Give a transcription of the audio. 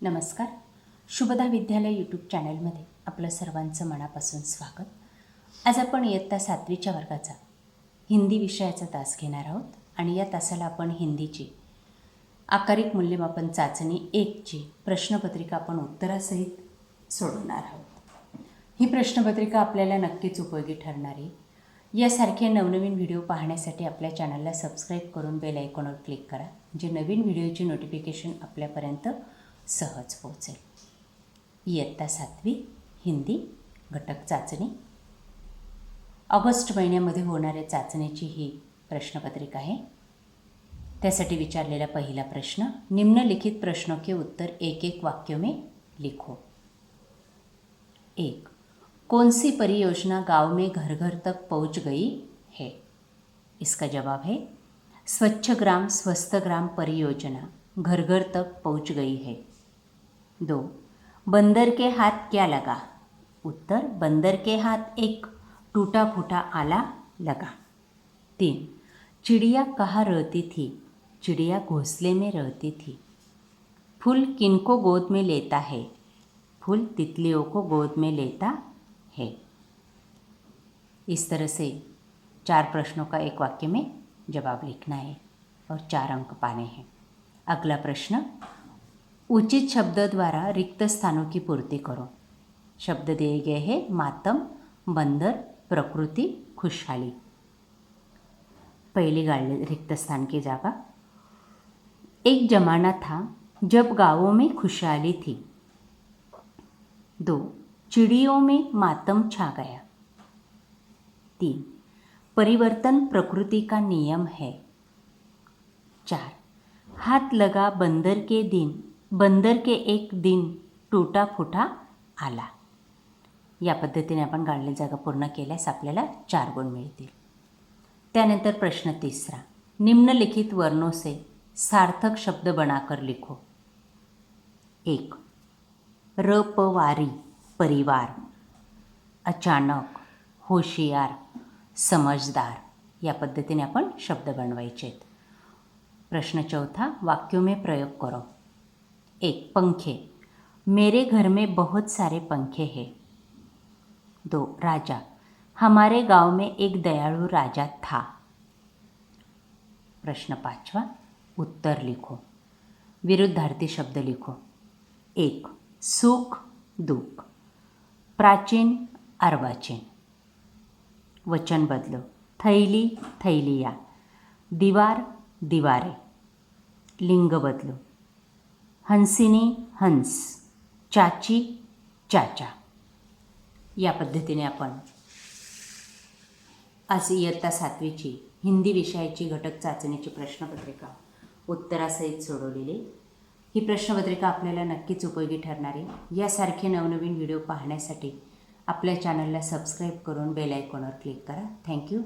नमस्कार. शुभदा विद्यालय यूट्यूब चॅनलमध्ये आपलं सर्वांचं मनापासून स्वागत. आज आपण इयत्ता सातवीच्या वर्गाचा हिंदी विषयाचा तास घेणार आहोत आणि या तासाला आपण हिंदीची आकारिक मूल्यमापन चाचणी एकची प्रश्नपत्रिका आपण उत्तरासहित सोडवणार आहोत. ही प्रश्नपत्रिका आपल्याला नक्कीच उपयोगी ठरणारी. यासारखे नवनवीन व्हिडिओ पाहण्यासाठी आपल्या चॅनलला सबस्क्राईब करून बेल आयकॉनवर क्लिक करा म्हणजे नवीन व्हिडिओची नोटिफिकेशन आपल्यापर्यंत सहज पोहोचेल. इयत्ता सातवी हिंदी घटक चाचणी. ऑगस्ट महिन्यामध्ये होणाऱ्या चाचणीची ही प्रश्नपत्रिका आहे. त्यासाठी विचारलेला पहिला प्रश्न, निम्नलिखित प्रश्नों के उत्तर एक एक वाक्यों में लिखो. एक कौन सी परियोजना गाँव में घर घर तक पहुँच गई है? इसका जवाब है, स्वच्छ ग्राम, स्वस्थ ग्राम परियोजना घर घर तक पहुँच गई है. दो। बंदर के हाथ क्या लगा? उत्तर, बंदर के हाथ एक टूटा फूटा आला लगा। तीन, चिड़िया कहाँ रहती थी? चिड़िया घोंसले में रहती थी। फूल किनको गोद में लेता है? फूल तितलियों को गोद में लेता है। इस तरह से चार प्रश्नों का एक वाक्य में जवाब लिखना है और चार अंक पाने हैं। अगला प्रश्न उचित शब्द द्वारा रिक्त स्थानों की पूर्ति करो। शब्द दिए गए हैं मातम, बंदर, प्रकृति, खुशहाली। पहली गाड़ी रिक्त स्थान की जगह। एक जमाना था जब गाँवों में खुशहाली थी। दो, चिड़ियों में मातम छा गया। तीन, परिवर्तन प्रकृति का नियम है। चार, हाथ लगा बंदर के दिन बंदर के एक दिन टूटा फुटा आला. या पद्धतीने आपण गाळली जागा पूर्ण केल्यास आपल्याला चार गुण मिळतील. त्यानंतर प्रश्न तिसरा. निम्नलिखित वर्णों से सार्थक शब्द बनाकर लिखो. एक. रपवारी परिवार. अचानक होशियार समझदार या पद्धतीने आपण शब्द बनवायचे आहेत प्रश्न चौथा. वाक्यों में प्रयोग करो. एक पंखे। मेरे घर में बहुत सारे पंखे हैं। दो, राजा। हमारे गाँव में एक दयालु राजा था। प्रश्न पाचवा, उत्तर लिखो। विरुद्धार्थी शब्द लिखो। एक, सुख, दुख। प्राचीन, अर्वाचीन। वचन बदलो। थैली, थैलिया। दीवार, दीवारे। लिंग बदलो। हंसिनी हंस चाची चाचा. या पद्धतीने आपण आज इयत्ता सातवीची हिंदी विषयाची घटक चाचणीची प्रश्नपत्रिका उत्तरासहित सोडवलेली. ही प्रश्नपत्रिका आपल्याला नक्कीच उपयोगी ठरणारी. यासारखे नवनवीन व्हिडिओ पाहण्यासाठी आपल्या चॅनलला सबस्क्राईब करून बेल आयकॉनवर क्लिक करा. थँक्यू